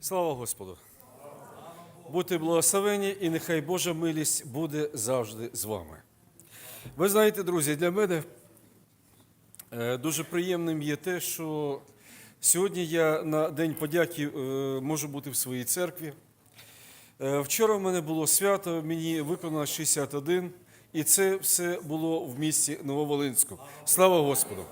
Слава Господу! Будьте благословені і нехай Божа милість буде завжди з вами. Ви знаєте, друзі, для мене е, дуже приємним є те, що сьогодні я на День подяки е, можу бути в своїй церкві. Е, Вчора в мене було свято, мені виконано 61, і це все було в місті Нововолинську. Слава Господу!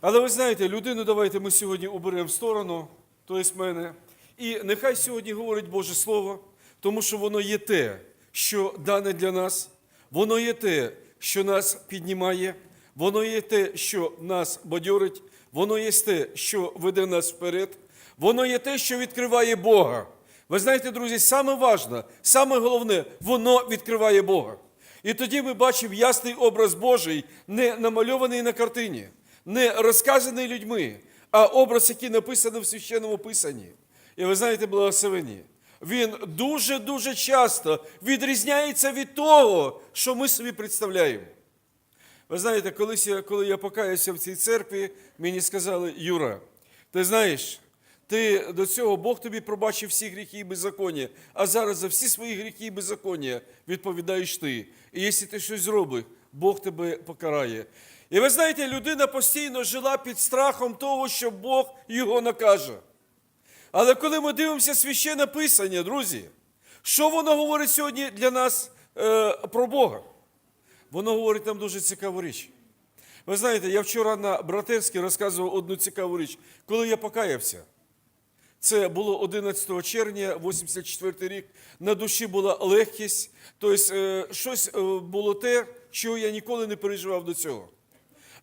Але ви знаєте, людину давайте ми сьогодні уберемо в сторону, тобто мене. І нехай сьогодні говорить Боже Слово, тому що воно є те, що дане для нас, воно є те, що нас піднімає, воно є те, що нас бадьорить, воно є те, що веде нас вперед, воно є те, що відкриває Бога. Ви знаєте, друзі, саме важне, саме головне, воно відкриває Бога. І тоді ми бачимо ясний образ Божий, не намальований на картині, не розказаний людьми, а образ, який написаний в священному писанні. І ви знаєте, благословені, він дуже-дуже часто відрізняється від того, що ми собі представляємо. Ви знаєте, колись я, коли я покаявся в цій церкві, мені сказали, Юра, ти знаєш, ти до цього Бог тобі пробачив всі гріхи і беззаконня, а зараз за всі свої гріхи і беззаконня відповідаєш ти. І якщо ти щось зробиш, Бог тебе покарає. І ви знаєте, людина постійно жила під страхом того, що Бог його накаже. Але коли ми дивимося священне писання, друзі, що воно говорить сьогодні для нас е, про Бога? Воно говорить нам дуже цікаву річ. Ви знаєте, я вчора на братерській розказував одну цікаву річ. Коли я покаявся, це було 11 червня, 84 рік. На душі була легкість, тобто е, щось е, було те, чого я ніколи не переживав до цього.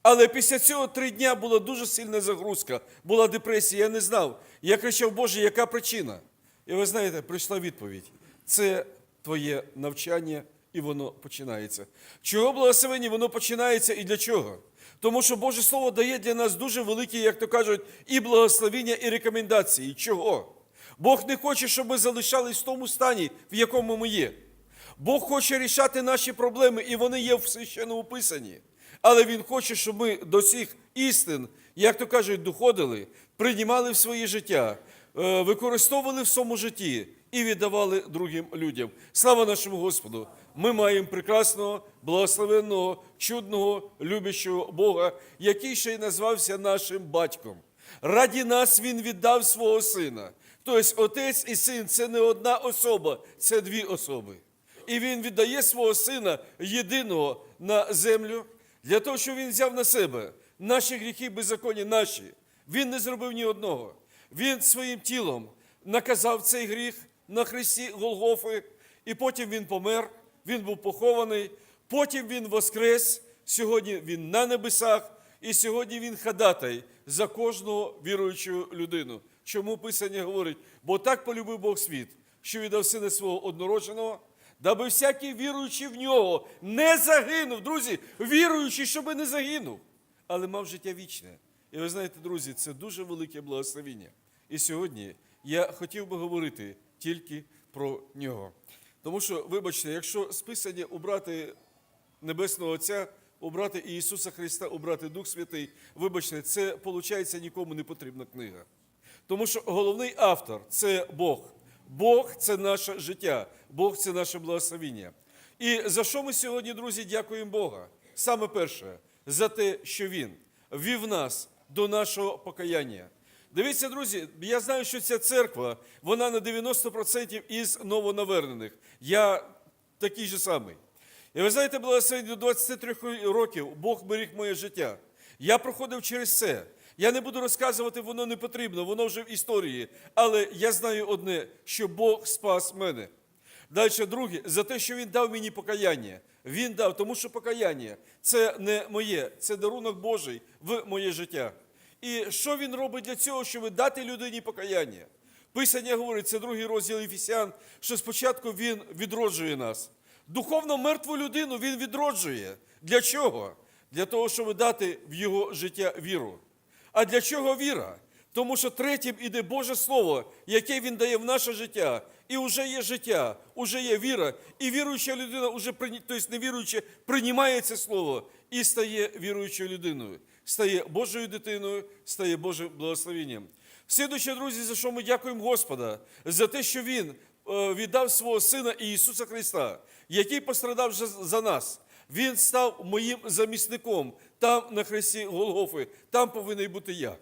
Але після цього три дня була дуже сильна загрузка, була депресія, я не знав. Я кричав, Боже, яка причина? І ви знаєте, прийшла відповідь. Це твоє навчання, і воно починається. Чого благословення, воно починається і для чого? Тому що Боже Слово дає для нас дуже великі, як то кажуть, і благословення, і рекомендації. Чого? Бог не хоче, щоб ми залишались в тому стані, в якому ми є. Бог хоче рішати наші проблеми, і вони є в священному писанні. Але Він хоче, щоб ми до цих істин, як то кажуть, доходили, приймали в своє життя, е, використовували в своєму житті і віддавали другим людям. Слава нашому Господу! Ми маємо прекрасного, благословенного, чудного, любящого Бога, який ще й назвався нашим батьком. Раді нас Він віддав свого сина. Тобто отець і син це не одна особа, це дві особи. І він віддає свого сина єдиного на землю для того, щоб він взяв на себе наші гріхи беззаконні наші. Він не зробив ні одного. Він своїм тілом наказав цей гріх на хресті Голгофи, і потім він помер, він був похований, потім він воскрес. Сьогодні він на небесах, і сьогодні він хадатай за кожного віруючу людину. Чому Писання говорить? Бо так полюбив Бог світ, що віддав сина свого однородженого, даби всякий віруючий в нього не загинув. Друзі, віруючий, щоби не загинув, але мав життя вічне. І ви знаєте, друзі, це дуже велике благословіння. І сьогодні я хотів би говорити тільки про нього. Тому що, вибачте, якщо з Писання убрати Небесного Отця, обрати і Ісуса Христа, обрати Дух Святий, вибачте, це, виходить, нікому не потрібна книга. Тому що головний автор це Бог. Бог це наше життя, Бог це наше благословіння. І за що ми сьогодні, друзі, дякуємо Бога? Саме перше, за те, що Він вів нас до нашого покаяння. Дивіться, друзі, я знаю, що ця церква, вона на 90% із новонавернених. Я такий же самий. І ви знаєте, благословення до 23 років Бог беріг моє життя. Я проходив через це. Я не буду розказувати, воно не потрібно, воно вже в історії. Але я знаю одне, що Бог спас мене. Далі, друге, за те, що Він дав мені покаяння. Він дав, тому що покаяння це не моє, це дарунок Божий в моє життя. І що він робить для цього, щоб дати людині покаяння? Писання говорить, це другий розділ Ефесян, що спочатку він відроджує нас. Духовно мертву людину він відроджує. Для чого? Для того, щоб дати в його життя віру. А для чого віра? Тому що третім іде Боже Слово, яке Він дає в наше життя. І вже є життя, вже є віра. І віруюча людина, уже, тобто невіруюча, приймає це слово і стає віруючою людиною, стає Божою дитиною, стає Божим благословенням. Слідуюче, друзі, за що ми дякуємо Господа, за те, що Він е, віддав свого Сина Ісуса Христа, який пострадав вже за нас. Він став моїм замісником там на хресті Голгофи, там повинен бути я.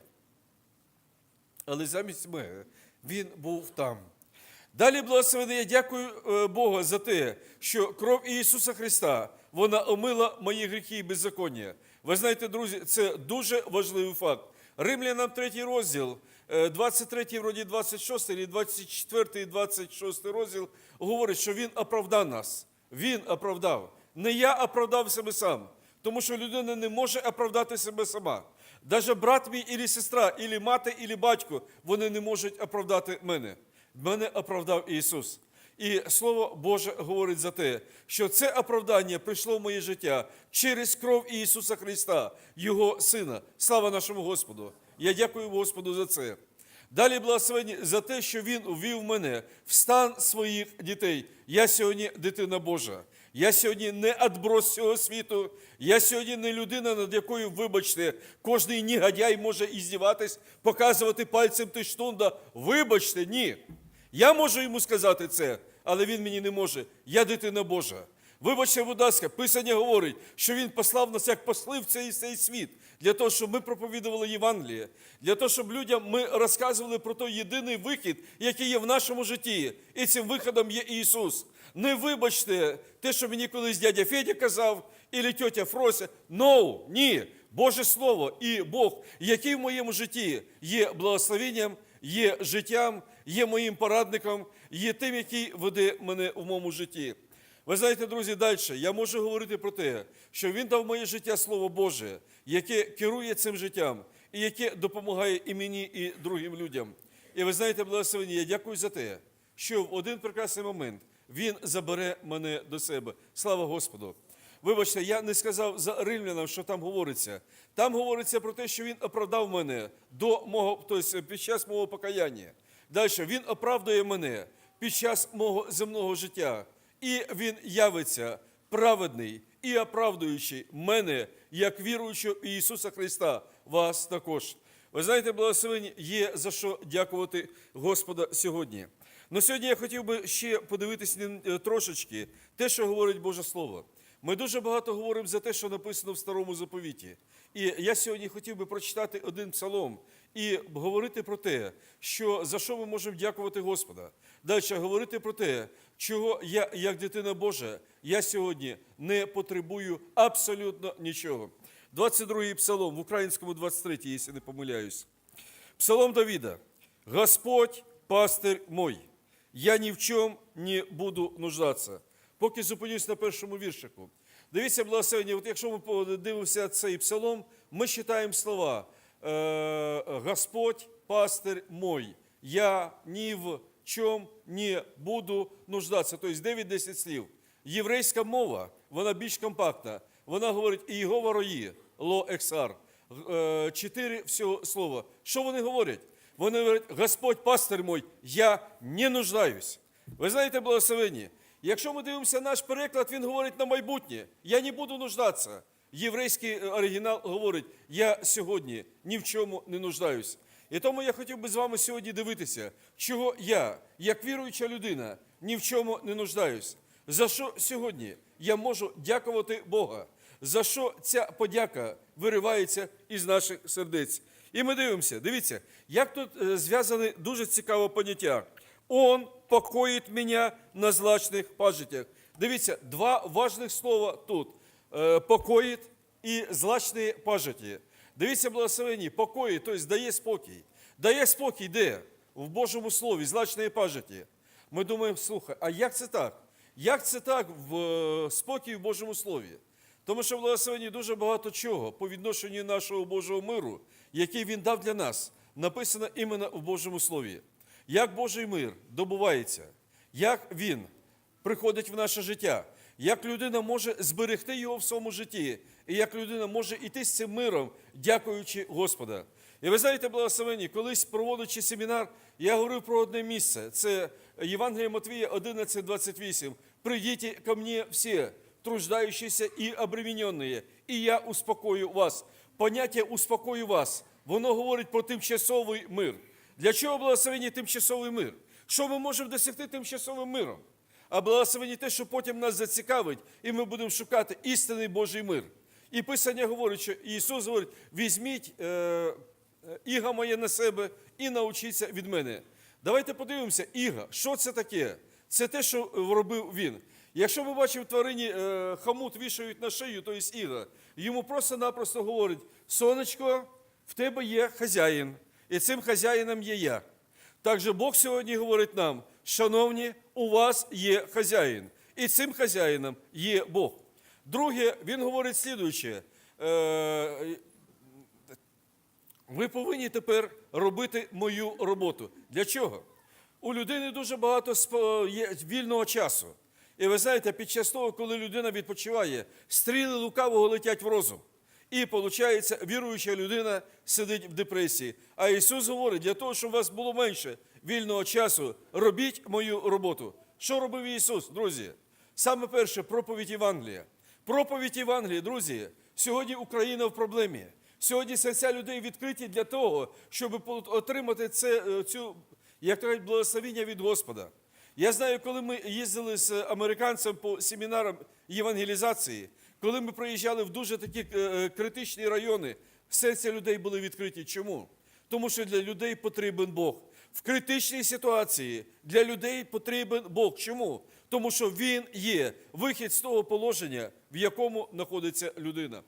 Але замість мене він був там. Далі, благословений, я дякую е, Богу за те, що кров Ісуса Христа вона омила мої гріхи і беззаконня. Ви знаєте, друзі, це дуже важливий факт. Римлянам 3 розділ, е, 23, вроді 26, і 24, і 26 розділ говорить, що Він оправдав нас. Він оправдав. Не я оправдав себе сам, тому що людина не може оправдати себе сама. Даже брат мій, і сестра, і мати, і батько, вони не можуть оправдати мене. Мене оправдав Ісус. І Слово Боже говорить за те, що це оправдання прийшло в моє життя через кров Ісуса Христа, Його Сина. Слава нашому Господу! Я дякую Господу за це. Далі благословені за те, що Він увів мене в стан своїх дітей. Я сьогодні дитина Божа. Я сьогодні не отброс цього світу. Я сьогодні не людина, над якою, вибачте, кожний негодяй може іздіватись, показувати пальцем ти штунда. Вибачте, ні. Я можу йому сказати це, але він мені не може. Я дитина Божа. Вибачте, будь ласка, Писання говорить, що Він послав нас як посли в цей, цей світ, для того, щоб ми проповідували Євангеліє, для того, щоб людям ми розказували про той єдиний вихід, який є в нашому житті. І цим виходом є Ісус. Не вибачте те, що мені колись дядя Федя казав, і тьотя Фрося. No, ні. Боже Слово і Бог, який в моєму житті є благословенням, є життям, є моїм порадником, є тим, який веде мене в моєму житті. Ви знаєте, друзі, далі я можу говорити про те, що Він дав моє життя Слово Боже, яке керує цим життям і яке допомагає і мені, і другим людям. І ви знаєте, благословені, я дякую за те, що в один прекрасний момент Він забере мене до себе. Слава Господу! Вибачте, я не сказав за римлянам, що там говориться. Там говориться про те, що він оправдав мене до мого, тобто під час мого покаяння. Далі він оправдує мене під час мого земного життя. І він явиться праведний і оправдуючий мене, як віруючого Ісуса Христа, вас також. Ви знаєте, благословені є за що дякувати Господа сьогодні. Но сьогодні я хотів би ще подивитися трошечки те, що говорить Боже Слово. Ми дуже багато говоримо за те, що написано в старому заповіті. І я сьогодні хотів би прочитати один псалом і говорити про те, що за що ми можемо дякувати Господа. Далі говорити про те, чого я, як дитина Божа, я сьогодні не потребую абсолютно нічого. 22-й псалом в українському 23-й, якщо не помиляюсь. Псалом Давіда. Господь пастир мой, я ні в чому не буду нуждатися. Поки зупинюсь на першому віршику. Дивіться, благословення, от якщо ми подивимося цей псалом, ми читаємо слова е, Господь пастир мой, я ні в чому не буду нуждатися. Тобто 9-10 слів. Єврейська мова, вона більш компактна. Вона говорить і його ворої, ло ексар. Е, Чотири всього слова. Що вони говорять? Вони говорять, Господь пастир мой, я не нуждаюсь. Ви знаєте, благословені, якщо ми дивимося наш переклад, він говорить на майбутнє. Я не буду нуждатися. Єврейський оригінал говорить, я сьогодні ні в чому не нуждаюсь. І тому я хотів би з вами сьогодні дивитися, чого я, як віруюча людина, ні в чому не нуждаюсь. За що сьогодні я можу дякувати Бога? За що ця подяка виривається із наших сердець? І ми дивимося, дивіться, як тут е, зв'язане дуже цікаве поняття. Он покоїть мене на злачних пажитях. Дивіться, два важних слова тут: Е, покоїть і злачні пажиті. Дивіться, благословені, покої, тобто дає спокій. Дає спокій де? В Божому Слові, злачної пажиті. Ми думаємо, слухай, а як це так? Як це так в е, спокій в Божому Слові? Тому що в благословенні дуже багато чого по відношенню нашого Божого миру, який Він дав для нас, написано іменно в Божому Слові. Як Божий мир добувається, як він приходить в наше життя, як людина може зберегти його в своєму житті, і як людина може йти з цим миром, дякуючи Господа. І ви знаєте, благословені, колись проводячи семінар, я говорив про одне місце. Це Євангелія Матвія 11:28. Прийдіть ко мені всі, труждаючіся і обременені, і я успокою вас. Поняття успокою вас, воно говорить про тимчасовий мир. Для чого благословення тимчасовий мир? Що ми можемо досягти тимчасовим миром? А благословення те, що потім нас зацікавить, і ми будемо шукати істинний Божий мир. І Писання говорить, що Ісус говорить: візьміть е, е, іго моє на себе і навчіться від мене. Давайте подивимося, іга, що це таке? Це те, що робив він. Якщо ми бачимо в тварині е, хамут вішають на шию, то є іга, йому просто-напросто говорить: сонечко, в тебе є хазяїн, і цим хазяїном є я. Також Бог сьогодні говорить нам, шановні, у вас є хазяїн, і цим хазяїном є Бог. Друге, він говорить слідуюче. Е, ви повинні тепер робити мою роботу. Для чого? У людини дуже багато вільного часу. І ви знаєте, під час того, коли людина відпочиває, стріли лукавого летять в розум. І виходить, віруюча людина сидить в депресії. А Ісус говорить, для того, щоб у вас було менше вільного часу, робіть мою роботу. Що робив Ісус, друзі? Саме перше проповідь Євангелія. Проповідь Євангелія, друзі, сьогодні Україна в проблемі. Сьогодні серця людей відкриті для того, щоб отримати це, е, цю, як кажуть, благословіння від Господа. Я знаю, коли ми їздили з американцем по семінарам євангелізації, коли ми приїжджали в дуже такі е, критичні райони, серця людей були відкриті. Чому? Тому що для людей потрібен Бог. В критичній ситуації для людей потрібен Бог. Чому? Тому що Він є вихід з того положення, в якому знаходиться людина.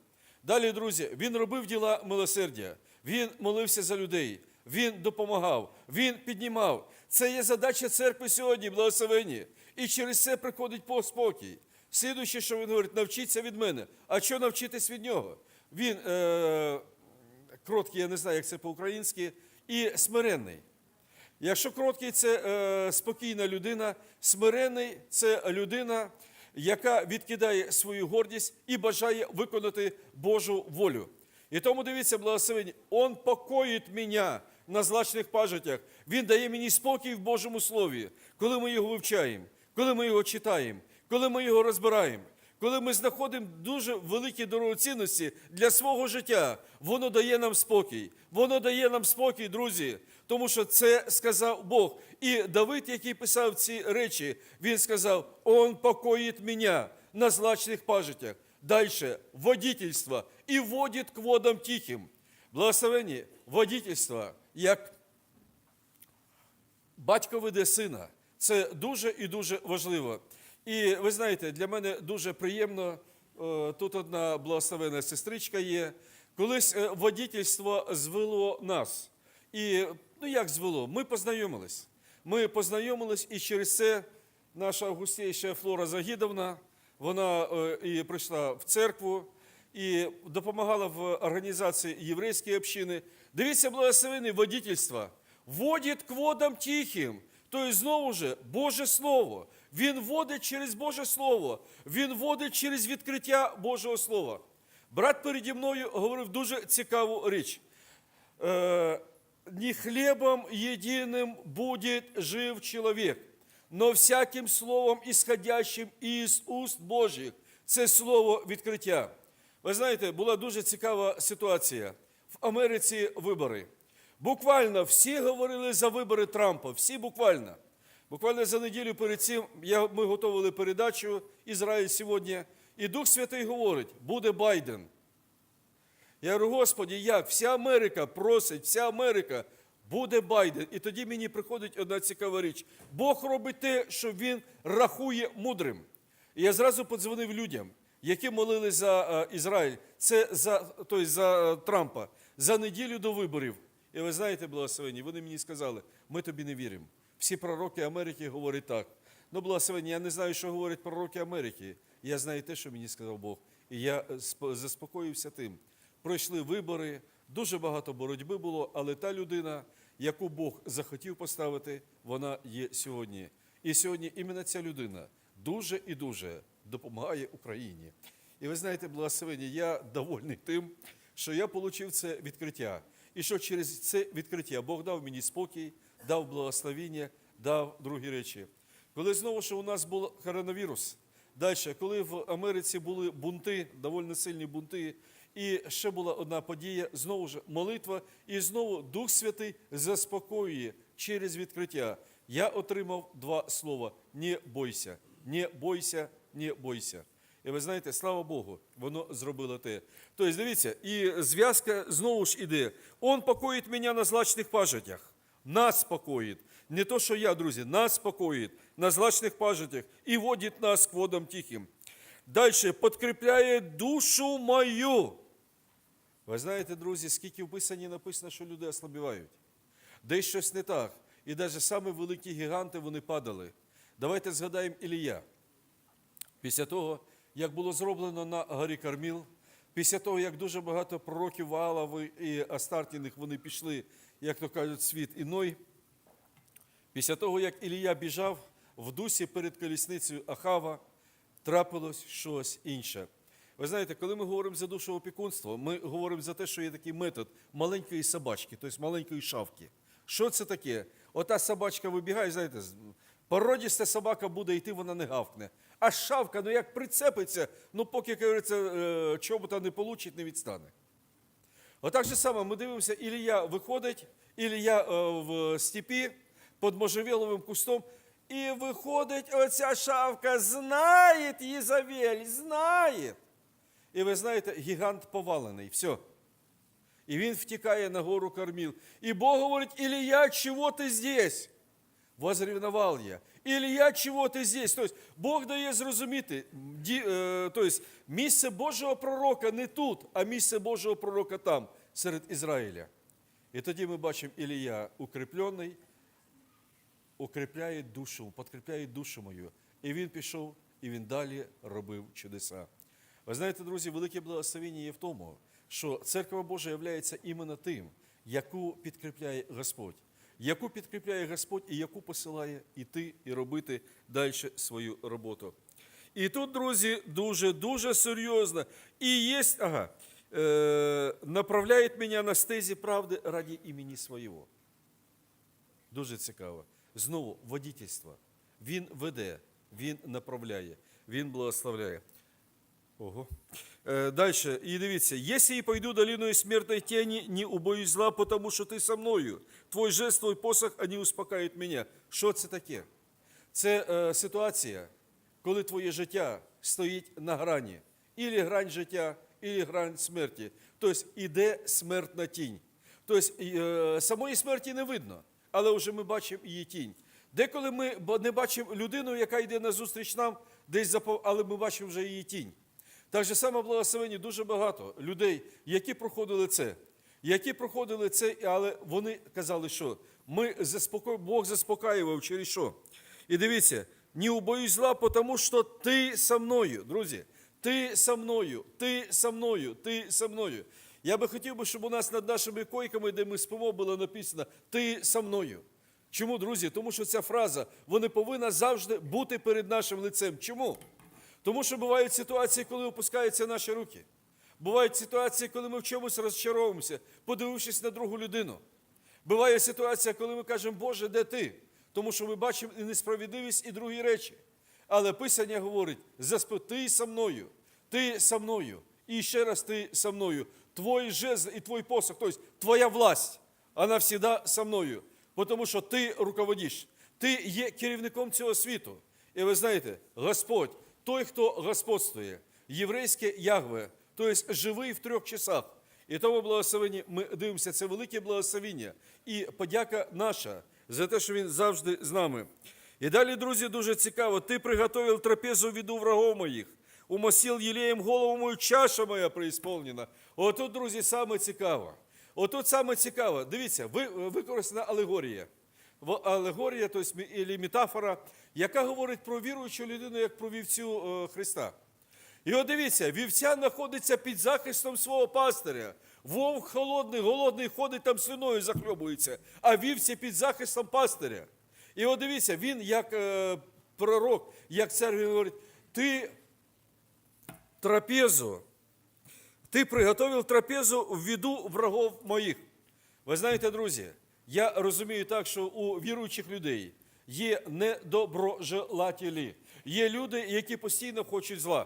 Далі, друзі, він робив діла милосердя, він молився за людей, він допомагав, він піднімав. Це є задача церкви сьогодні, благословенні. І через це приходить по спокій. Слідуюче, що він говорить, навчіться від мене. А що навчитись від нього? Він е- кроткий, я не знаю, як це по-українськи, і смиренний. Якщо кроткий це е, спокійна людина, смирений це людина, яка відкидає свою гордість і бажає виконати Божу волю. І тому дивіться, благословення, Он покоїть мене на злачних пажитях. Він дає мені спокій в Божому Слові, коли ми його вивчаємо, коли ми його читаємо, коли ми його розбираємо. Коли ми знаходимо дуже великі дорогоцінності для свого життя, воно дає нам спокій. Воно дає нам спокій, друзі, тому що це сказав Бог. І Давид, який писав ці речі, він сказав: Он покоїть мене на злачних пажитях. Дальше водительство і водить к водам тихим. Благословені водительство, як батько веде сина. Це дуже і дуже важливо. І ви знаєте, для мене дуже приємно, е, тут одна благословена сестричка є. Колись е, водительство звело нас. І ну як звело? Ми познайомились. Ми познайомились, і через це наша августейша Флора Загідовна, вона е, і прийшла в церкву і допомагала в організації єврейської общини. Дивіться, благословений водительство. Водить к водам тихим. Тобто, знову ж, Боже Слово. Він водить через Боже Слово, він водить через відкриття Божого Слова. Брат переді мною говорив дуже цікаву річ. Не хлебом єдиним буде жив чоловік, но всяким словом, ісходящим із уст Божих. Це слово відкриття. Ви знаєте, була дуже цікава ситуація. Америці вибори. Буквально всі говорили за вибори Трампа, всі буквально. Буквально за неділю перед цим я, ми готували передачу Ізраїль сьогодні, і Дух Святий говорить, буде Байден. Я говорю, Господі, як? Вся Америка просить, вся Америка буде Байден. І тоді мені приходить одна цікава річ. Бог робить те, що він рахує мудрим. І я зразу подзвонив людям, які молили за е, Ізраїль, це за, тобто за е, Трампа, за неділю до виборів. І ви знаєте, благословені, вони мені сказали, ми тобі не віримо. Всі пророки Америки говорять так. Ну, благословені, я не знаю, що говорять пророки Америки. Я знаю те, що мені сказав Бог. І я е, заспокоївся тим. Пройшли вибори, дуже багато боротьби було, але та людина, яку Бог захотів поставити, вона є сьогодні. І сьогодні іменно ця людина дуже і дуже допомагає Україні. І ви знаєте, благословені, я довольний тим, що я отримав це відкриття. І що через це відкриття Бог дав мені спокій, дав благословіння, дав другі речі. Коли знову ж у нас був коронавірус, далі, коли в Америці були бунти, доволі сильні бунти, І ще була одна подія, знову ж молитва, і знову Дух Святий заспокоює через відкриття. Я отримав два слова: не бойся, не бойся, не бойся. І ви знаєте, слава Богу, воно зробило те. Тобто, дивіться, і зв'язка знову ж іде. Он покоїть мене на злачних пажитях. Нас покоїть. Не то, що я, друзі, нас покоїть на злачних пажитях і водить нас к водам тихим. Далі подкріпляє душу мою. Ви знаєте, друзі, скільки в Писанні написано, що люди ослабівають. Десь щось не так. І навіть самі великі гіганти вони падали. Давайте згадаємо Ілія. Після того, як було зроблено на горі Карміл, після того, як дуже багато пророків Ваалов і Астартіних вони пішли, як то кажуть, світ іной, після того, як Ілія біжав в дусі перед колісницею Ахава, трапилось щось інше. Ви знаєте, коли ми говоримо за душоопікунство, ми говоримо за те, що є такий метод маленької собачки, тобто маленької шавки. Що це таке? Ота собачка вибігає, знаєте, породіста собака буде йти, вона не гавкне. А шавка, ну як прицепиться, ну поки, як говориться, е, чобота не получить, не відстане. Отак же саме ми дивимося, Ілія виходить, Ілія е, в степі під можжевеловим кустом, і виходить оця шавка, знає Єзавель, знає. І ви знаєте, гігант повалений, все. І він втікає на гору Карміл. І Бог говорить, Ілія, чого ти здесь? Возревновал я. Ілія, чого ти здесь? Тобто Бог дає зрозуміти, тобто, місце Божого пророка не тут, а місце Божого пророка там, серед Ізраїля. І тоді ми бачимо Ілія укріплений, укріпляє душу, підкріпляє душу мою. І він пішов, і він далі робив чудеса. Ви знаєте, друзі, велике благословення є в тому, що церква Божа є іменно тим, яку підкріпляє Господь, яку підкріпляє Господь і яку посилає іти і робити далі свою роботу. І тут, друзі, дуже-дуже серйозно. І є, ага, е, направляє мене на стезі правди раді імені свого. Дуже цікаво. Знову водительство. Він веде, він направляє, він благословляє. Ого. Е, Дальше. І дивіться, «Если я пойду долиною смертной тени, не убоюсь зла, потому що ти со мною. Твой жест, твой посох, вони успокаивают мене. Що це таке? Це е, ситуація, коли твоє життя стоїть на грані. Ілі грань життя, ілі грань смерті. Тобто іде смертна тінь. Тобто е, самої смерті не видно, але вже ми бачимо її тінь. Деколи ми не бачимо людину, яка йде назустріч нам, десь але ми бачимо вже її тінь. Так же саме в благословенні дуже багато людей, які проходили це, які проходили це, але вони казали, що ми заспоко... Бог заспокаював через що. І дивіться, не убоюсь зла, тому що ти со мною, друзі. Ти со мною, ти со мною, ти со мною. Я би хотів би, щоб у нас над нашими койками, де ми спимо, було написано Ти со мною. Чому, друзі? Тому що ця фраза вона повинна завжди бути перед нашим лицем. Чому? Тому що бувають ситуації, коли опускаються наші руки. Бувають ситуації, коли ми в чомусь розчаровуємося, подивившись на другу людину. Буває ситуація, коли ми кажемо, Боже, де ти? Тому що ми бачимо і несправедливість, і другі речі. Але Писання говорить, «Заспи- ти со мною, ти со мною, і ще раз ти со мною. Твой жезл і твой посох, тобто твоя власть, вона завжди со мною. Тому що ти руководиш, ти є керівником цього світу. І ви знаєте, Господь, той, хто господствує, єврейське Ягве, тобто живий в трьох часах. І тому благословення, ми дивимося, це велике благословення і подяка наша за те, що він завжди з нами. І далі, друзі, дуже цікаво. Ти приготовив трапезу віду врагов моїх, умосил єлеєм голову мою, чаша моя преисполнена. Отут, друзі, саме цікаво. Отут саме цікаво. Дивіться, ви- використана алегорія. Алегорія, тобто метафора, яка говорить про віруючу людину як про вівцю е, Христа. І от дивіться, вівця знаходиться під захистом свого пастиря. Вовк холодний, голодний, ходить там слиною захльобується, а вівці під захистом пастиря. І от дивіться, він як е, пророк, як цар, він говорить, ти трапезу, ти приготовив трапезу в виду врагов моїх. Ви знаєте, друзі, я розумію так, що у віруючих людей є недоброжелателі, є люди, які постійно хочуть зла.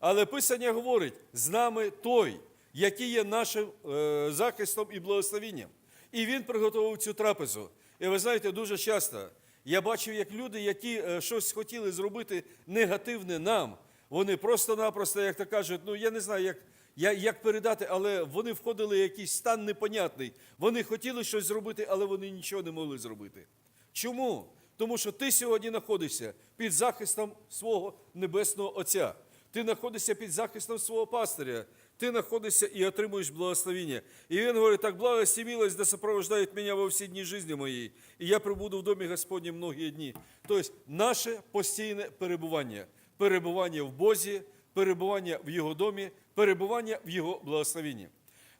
Але Писання говорить, з нами той, який є нашим е, захистом і благословенням. І він приготував цю трапезу. І ви знаєте, дуже часто я бачив, як люди, які е, щось хотіли зробити негативне нам, вони просто-напросто, як то кажуть, ну я не знаю, як, я- як передати, але вони входили в якийсь стан непонятний. Вони хотіли щось зробити, але вони нічого не могли зробити. Чому? Тому що ти сьогодні знаходишся під захистом свого небесного Отця. Ти знаходишся під захистом свого пастиря. Ти знаходишся і отримуєш благословення. І він говорить, так благость і милость да сопровождають мене во всі дні житті моєї, і я прибуду в домі Господнім многі дні. Тобто наше постійне перебування, перебування в Бозі, перебування в Його домі, перебування в Його благословенні.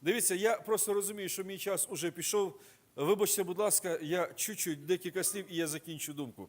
Дивіться, я просто розумію, що мій час уже пішов. Вибачте, будь ласка, я чуть-чуть декілька слів і я закінчу думку.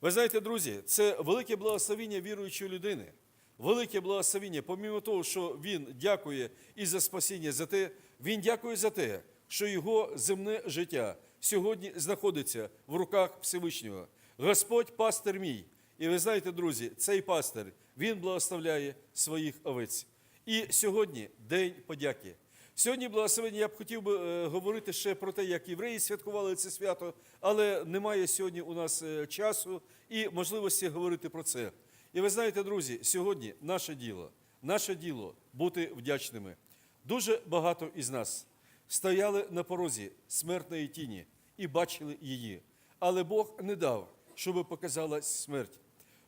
Ви знаєте, друзі, це велике благословіння віруючої людини. Велике благословіння, помимо того, що він дякує і за спасіння, за те, він дякує за те, що його земне життя сьогодні знаходиться в руках Всевишнього. Господь пастир мій. І ви знаєте, друзі, цей пастир, він благословляє своїх овець. І сьогодні день подяки. Сьогодні благословення я б хотів би е, говорити ще про те, як євреї святкували це свято, але немає сьогодні у нас е, часу і можливості говорити про це. І ви знаєте, друзі, сьогодні наше діло, наше діло бути вдячними. Дуже багато із нас стояли на порозі смертної тіні і бачили її, але Бог не дав, щоб показалась смерть.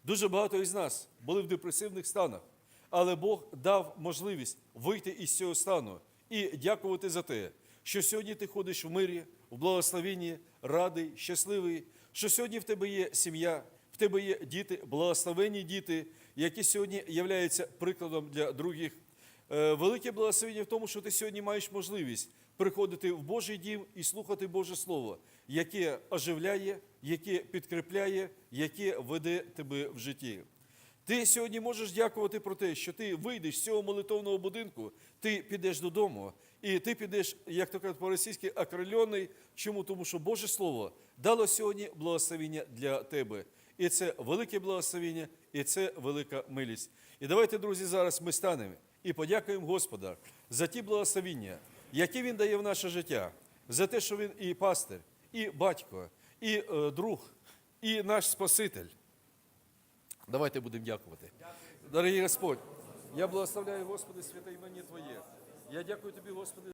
Дуже багато із нас були в депресивних станах, але Бог дав можливість вийти із цього стану і дякувати за те, що сьогодні ти ходиш в мирі, в благословенні, радий, щасливий, що сьогодні в тебе є сім'я, в тебе є діти, благословенні діти, які сьогодні являються прикладом для других. Е, Велике благословення в тому, що ти сьогодні маєш можливість приходити в Божий дім і слухати Боже Слово, яке оживляє, яке підкріпляє, яке веде тебе в житті. Ти сьогодні можеш дякувати про те, що ти вийдеш з цього молитовного будинку, ти підеш додому, і ти підеш, як то кажуть по-російськи, окрильоний. Чому? Тому що Боже Слово дало сьогодні благословення для тебе. І це велике благословення, і це велика милість. І давайте, друзі, зараз ми станемо і подякуємо Господа за ті благословення, які Він дає в наше життя, за те, що Він і пастир, і батько, і е, друг, і наш Спаситель. Давайте будемо дякувати. Дорогий Господь, я благословляю, Господи, святе імені Твоє. Я дякую Тобі, Господи.